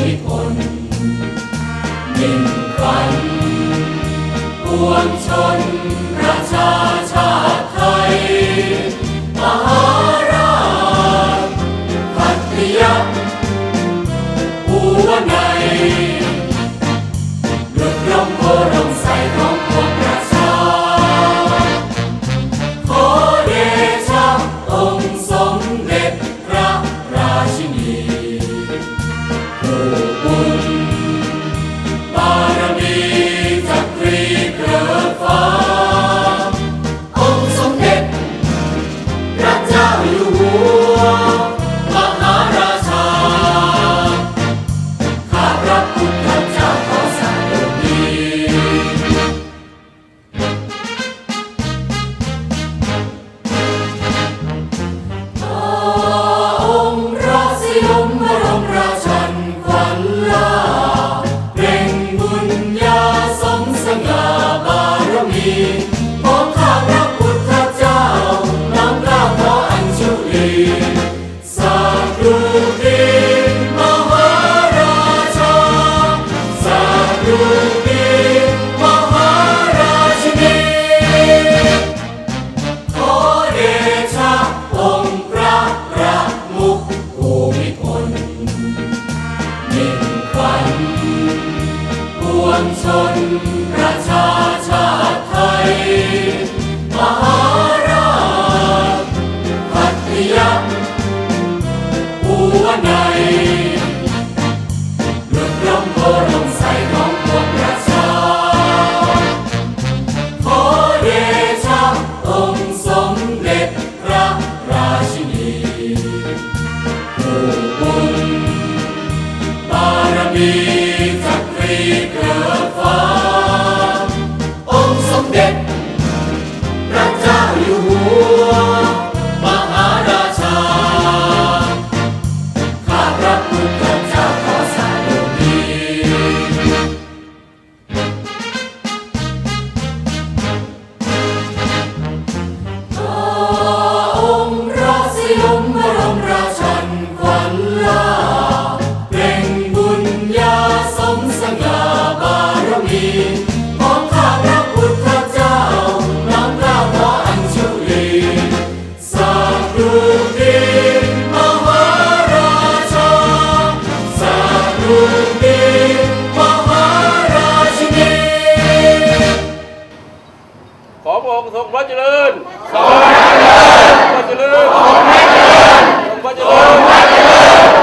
We. ข้พระพุทธเจ้า น้อมกล้าอัญชุลีสักรูดีมหาราชาสักรูดีมหาจินีขอเดชะองค์พระประมุขภูมิพลหนึ่งวันปวงชนประชาชา มหา ขอพระองค์งพระเจริญพระเจริญพระเจริญพระเจริญ